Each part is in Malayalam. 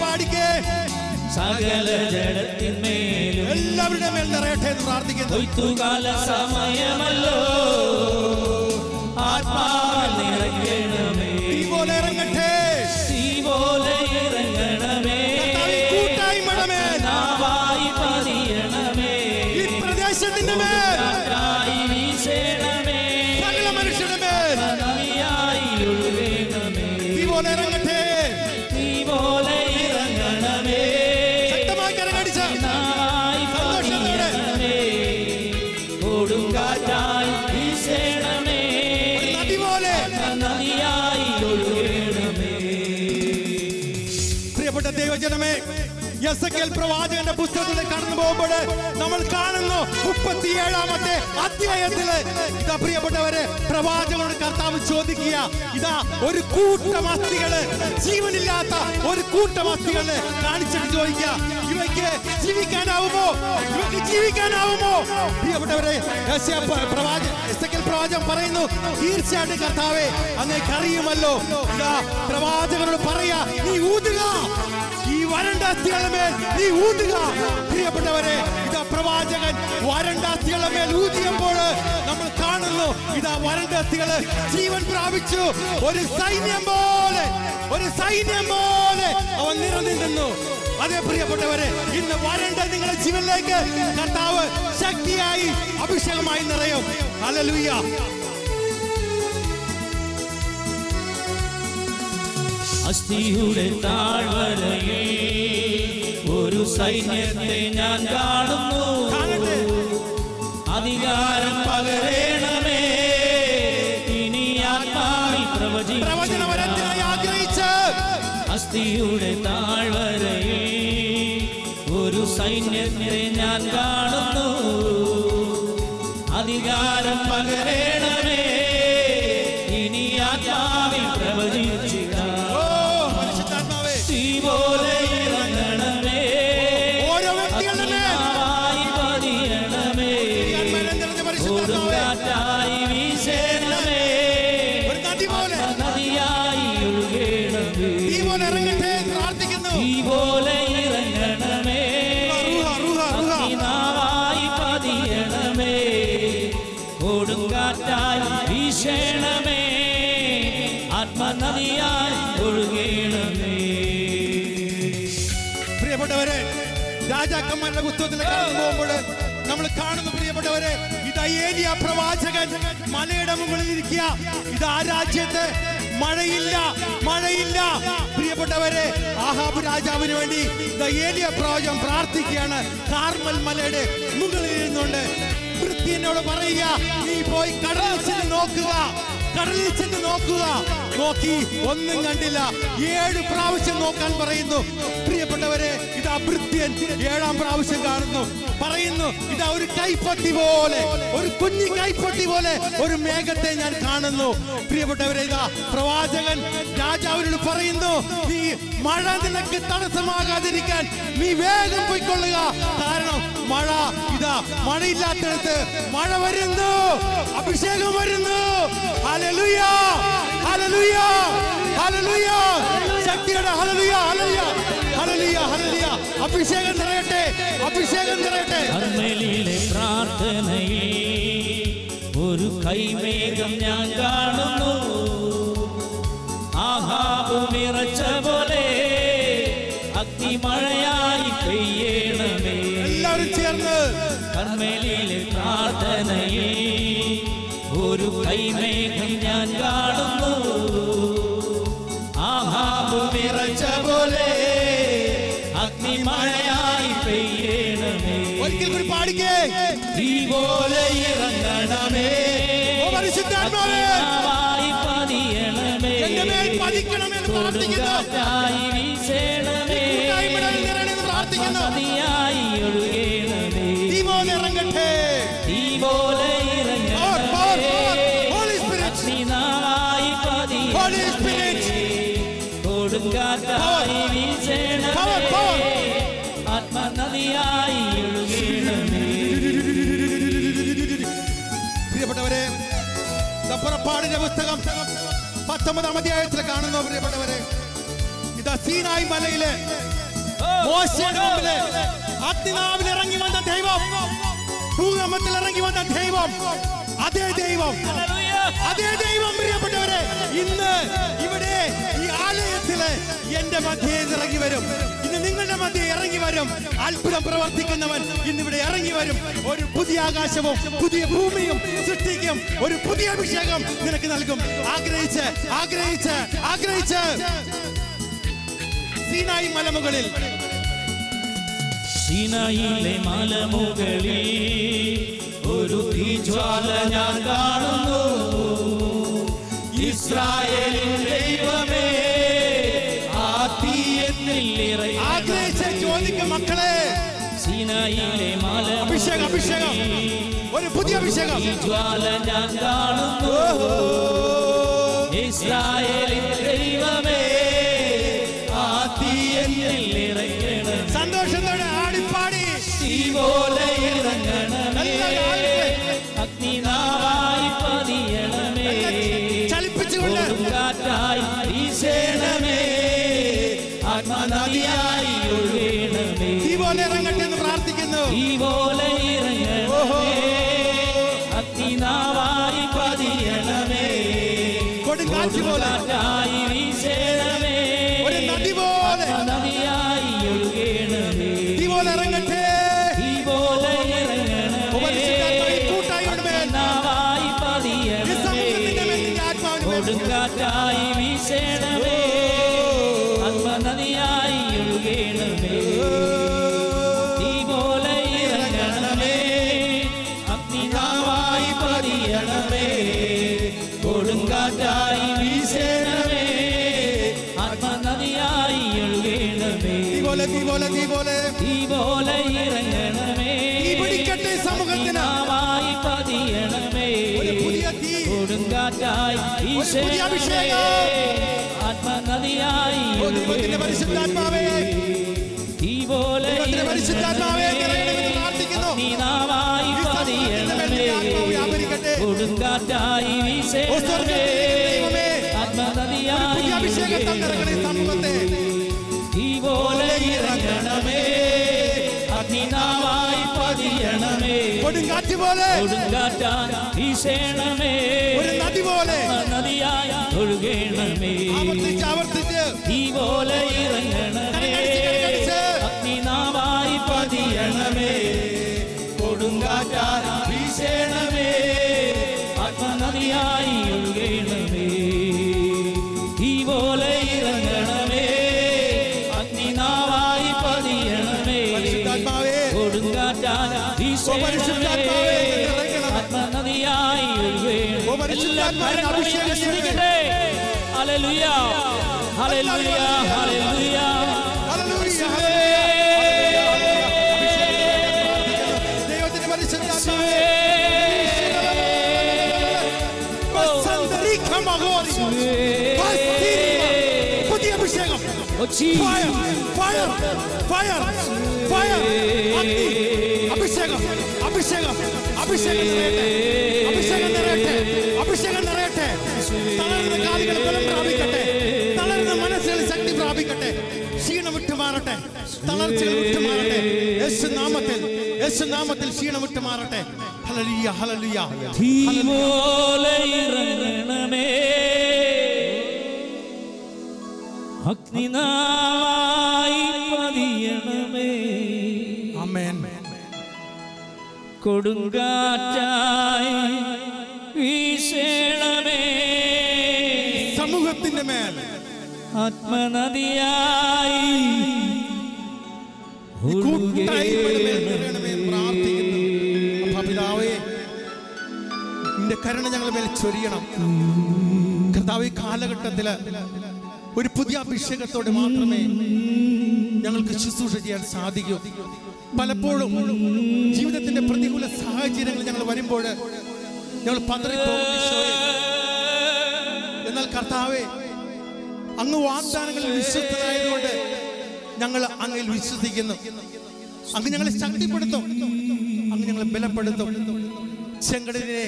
പാടിക്കേ. സകല ജഡത്തിന്മേലും എല്ലാവരുടെ മേൽ നിറയട്ടെ എന്ന് പ്രാർത്ഥിക്കുന്നു. സമയമല്ലോ. ആത്മാവിൽ നിറയ്ക്കണമേ. ഈ പോലെ ഇറങ്ങട്ടെ. പതിയണമേ. ഈ പ്രദേശത്തിന്റെ മേൽ. പോലെ നദിയായി ഒഴുകണമേ പ്രിയപ്പെട്ട ദൈവജനമേ യെസക്കേൽ പ്രവാചകന്റെ പുസ്തകത്തിൽ കടന്നു പോകുമ്പോൾ നമ്മൾ കാണുന്നു മുപ്പത്തിയേഴാമത്തെ അധ്യായത്തിൽ ഇതാ പ്രിയപ്പെട്ടവരെ പ്രവാചകനോട് കർത്താവ് ചോദിക്കുക ഇതാ ഒരു കൂട്ടം അസ്ഥികൾ ജീവനില്ലാത്ത ഒരു കൂട്ടം അസ്ഥികൾ കാണിച്ചിട്ട് ചോദിക്കുക ഇവയ്ക്ക് ജീവിക്കാനാവുമോ? ഇവയ്ക്ക് ജീവിക്കാനാവുമോ? പ്രിയപ്പെട്ടവരെ യെശയ്യാ പ്ര- പ്രവാചകൻ പറയുന്നു തീർച്ചയായിട്ടും കർത്താവെ അങ്ങേക്ക് അറിയുമല്ലോ. പ്രവാചകനോട് പറയാ നീ ഊതുക. ഈ വരണ്ട അസ്ഥികളുടെ മേൽ നീ ഊതുക. പ്രിയപ്പെട്ടവരെ ഇതാ പ്രവാചകൻ വരണ്ട അസ്ഥികളുടെ മേൽ ഊതിയപ്പോൾ നമ്മൾ കാണുന്നു ഇതാ വരണ്ട അസ്ഥികൾ ജീവൻ പ്രാപിച്ചു. ഒരു സൈന്യം പോലെ ഒരു സൈന്യം പോലെ അവൻ നിറനിന്നു അതെ പ്രിയപ്പെട്ടവരെ ഇന്ന് വരണ്ട നിങ്ങളുടെ ജീവനിലേക്ക് കർത്താവ് ശക്തിയായി അഭിഷേകമായി നിറയും. ഹല്ലേലൂയ അസ്ഥിയുടെ താഴ്വരയിൽ ഒരു സൈന്യത്തെ ഞാൻ കാണുന്നു. അധികാരം പകരേണമേ. ഇനി ആത്മാവിൽ പ്രവചി പ്രവചനവരത്തിനായി ആഗ്രഹിച്ച്. അസ്ഥിയുടെ താഴ്വരയിൽ ഒരു സൈന്യത്തെ ഞാൻ കാണുന്നു. അധികാരം പകരേണമേ ആത്മനദിയായി ഒഴുകേണമേ. പ്രിയപ്പെട്ടവരെ രാജാക്കന്മാരുടെ പുസ്തകത്തിൽ പോകുമ്പോൾ നമ്മൾ കാണുന്നു പ്രിയപ്പെട്ടവരെ ഇതാ ഏലിയ പ്രവാചകൻ മലയുടെ മുകളിൽ ഇരിക്കുക. ഇതാ രാജ്യത്ത് മഴയില്ല മഴയില്ല. പ്രിയപ്പെട്ടവരെ ആഹാബ് രാജാവിന് വേണ്ടി ഏലിയ പ്രവാചകൻ പ്രാർത്ഥിക്കുകയാണ്. കാർമൽ മലയുടെ മുകളിൽ ഇരുന്നുകൊണ്ട് വൃത്തിയനോട് പറയുക നീ പോയി കടലിൽ നോക്കുക. കടലിൽ ചെന്ന് നോക്കുക. നോക്കി ഒന്നും കണ്ടില്ല. ഏഴ് പ്രാവശ്യം നോക്കാൻ പറയുന്നു. പ്രിയപ്പെട്ടവരെ ഇത് അഭൃത്യൻ ഏഴാം പ്രാവശ്യം കാണുന്നു. പറയുന്നു ഇതാ ഒരു കൈപ്പത്തി പോലെ ഒരു കുഞ്ഞു കൈപ്പത്തി പോലെ ഒരു മേഘത്തെ ഞാൻ കാണുന്നു. പ്രിയപ്പെട്ടവരെ ഇതാ പ്രവാചകൻ രാജാവിനോട് പറയുന്നു നീ മഴ നിനക്ക് തടസ്സമാകാതിരിക്കാൻ നീ വേഗം പോയിക്കൊള്ളുക. കാരണം മഴ ഇതാ മഴയില്ലാത്തടത്ത് മഴ വരുന്നു അഭിഷേകം വരുന്നു. Hallelujah hallelujah. കൈമേഘം ഞാൻ കാണുന്നു. ആഹാബ് വിറച്ച പോലെ അഗ്നിമഴയായി പെയ്യണമേ. എല്ലാവരും ചേർന്ന്. കർമ്മലിലെ പ്രാർത്ഥനയിൽ ഒരു കൈമേഘം ഞാൻ കാണുന്നു. ആഹാബ് വിറച്ച പോലെ അഗ്നിമഴയായി പെയ്യണമേ. ഒരിക്കൽ കൂടി പാടിക്കേ. തീ പോലെ ഓ പരിശുദ്ധാത്മാവേ. എന്റെ മേൽ പതിക്കണമെന്ന് പ്രാർത്ഥിക്കുന്നു. പ്രാർത്ഥിക്കുന്നു. പോലെ ഇറങ്ങട്ടെ. ഇറങ്ങണമേ Holy Spirit. Power, power. പുറപ്പാടിന്റെ പുസ്തകം. പത്തൊമ്പതാം അധ്യായത്തിൽ കാണുന്നു പ്രിയപ്പെട്ടവരെ. ഇതാ സീനായി മലയിലെ ഇറങ്ങി വന്ന ദൈവം. ഭൂകമ്പത്തിൽ ഇറങ്ങി വന്ന ദൈവം. അതേ ദൈവം. അതേ ദൈവം പ്രിയപ്പെട്ടവരെ ഇന്ന് ഇവിടെ ഈ ആലയത്തിൽ എന്റെ മധ്യേ ഇറങ്ങി വരും. ഇന്ന് നിങ്ങളുടെ മധ്യേ ഇറങ്ങി വരും. അത്ഭുതം പ്രവർത്തിക്കുന്നവൻ ഇന്ന് ഇവിടെ ഇറങ്ങി വരും. ഒരു പുതിയ ആകാശവും പുതിയ ഭൂമിയും സൃഷ്ടിക്കും. ഒരു പുതിയ അഭിഷേകം നിനക്ക് നൽകും. ആഗ്രഹിച്ച് ആഗ്രഹിച്ച് ആഗ്രഹിച്ച്. സീനായി മലമുകളിൽ. സീനായി മലമുകളിൽ ഒരു തീജ്വാല ഞാൻ കാണുന്നു. ഇസ്രായേലിൻ ദൈവമേ ആ തീ ചോദിക്ക മക്കളെ സീനായിലെ സിനയിലെ അഭിഷേകം അഭിഷേകം. ഒരു പുതിയ അഭിഷേകം. ജ്വാല ഞാൻ കാണുന്നു. ഇസ്രായേലിൻ ദൈവമേ ആ സന്തോഷത്തോടെ ആടിപ്പാടി. തീ കൊടുങ്കാറ്റ് പോലെ നാവായി പതിയണമേ. കൊടുങ്കാറ്റായി അഭിഷേകം. ആത്മനദിയായി പരിശുദ്ധാത്മാവേ. തീ പോലെ പരിശുദ്ധാത്മാവേ നീനാവായി ഈ വ്യാപരിക്കട്ടെ. കൊടുങ്കാറ്റായി ഓ, ആത്മനദിയായി അഭിഷേകം തന്നിറങ്ങണേ സമൂഹത്തെ. തീ പോലെ ഇറങ്ങണമേ. അഗ്നിനാവായി പതിയണമേ കൊടുങ്കാറ്റ് പോലെ. കൊടുങ്കാറ്റാൻ വീശണമേ ഒരു നദി പോലെ. നദിയായി ഒഴുകേണമേ ആവർത്തിച്ച് ആവർത്തിച്ച്. തീ പോലെ ഇറങ്ങണമേ പരിശുദ്ധാത്മാവിന്റെ അഭിഷേകം ശ്രമിക്കട്ടെ ഹല്ലേലൂയ ഹല്ലേലൂയ ഹല്ലേലൂയ ഹല്ലേലൂയ, ദൈവത്തിന്റെ പരിശുദ്ധാത്മാവേ വസന്തരിക്ക മഹോരി. വസ്തിരിക്ക. പുതിയ അഭിഷേകം ഫയർ ഫയർ ഫയർ ഫയർ അഗ്നി അഭിഷേകം അഭിഷേകം അഭിഷേകം നിറയട്ടെ അഭിഷേകം നിറയട്ടെ അഭിഷേകം നിറയട്ടെ തളർന്ന കാലുകൾ ബലം പ്രാപിക്കട്ടെ. തളർന്ന മനസ്സുകൾ ശക്തി പ്രാപിക്കട്ടെ. ക്ഷീണം വിട്ടു മാറട്ടെ തളർച്ചകൾ വിട്ടു മാറട്ടെ യേശു നാമത്തിൽ യേശു നാമത്തിൽ ക്ഷീണം വിട്ടു മാറട്ടെ ഹലലിയ ഹലലിയ അഗ്നിനായി പതിയണമേ. അമേൻ കൊടുങ്കാറ്റായി ആത്മനദിയായി പ്രാർത്ഥിക്കുന്നു. നിന്റെ കരുണ ഞങ്ങൾ മേൽ ചൊരിയണം. കർത്താവ് ഈ കാലഘട്ടത്തിൽ ഒരു പുതിയ അഭിഷേകത്തോടെ മാത്രമേ ഞങ്ങൾക്ക് ശുശ്രൂഷ ചെയ്യാൻ സാധിക്കൂ. പലപ്പോഴും ജീവിതത്തിന്റെ പ്രതികൂല സാഹചര്യങ്ങൾ ഞങ്ങൾ വരുമ്പോൾ ഞങ്ങൾ പതറിപ്പോകും. എന്നാൽ കർത്താവെ അങ്ങ് വാഗ്ദാനങ്ങളിൽ വിശ്വസ്തരായതുകൊണ്ട് ഞങ്ങൾ അങ്ങിൽ വിശ്വസിക്കുന്നു. അങ്ങ് ഞങ്ങളെ ശക്തിപ്പെടുത്തും. അങ്ങ് ഞങ്ങളെ ബലപ്പെടുത്തും. ചെങ്കടലിനെ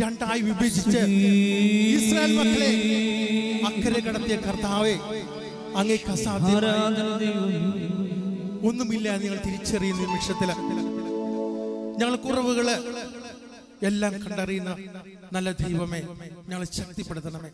രണ്ടായി വിഭജിച്ച് ഇസ്രായേൽ മക്കളെ അക്കരെ കടത്തിയ കർത്താവെ അങ്ങേക്ക് ഒന്നുമില്ല നിങ്ങൾ തിരിച്ചറിയുന്ന നിമിഷത്തിൽ ഞങ്ങൾ കുറവുകൾ എല്ലാം കണ്ടറിയുന്ന നല്ല ദൈവമേ ഞങ്ങളെ ശക്തിപ്പെടുത്തണമേ.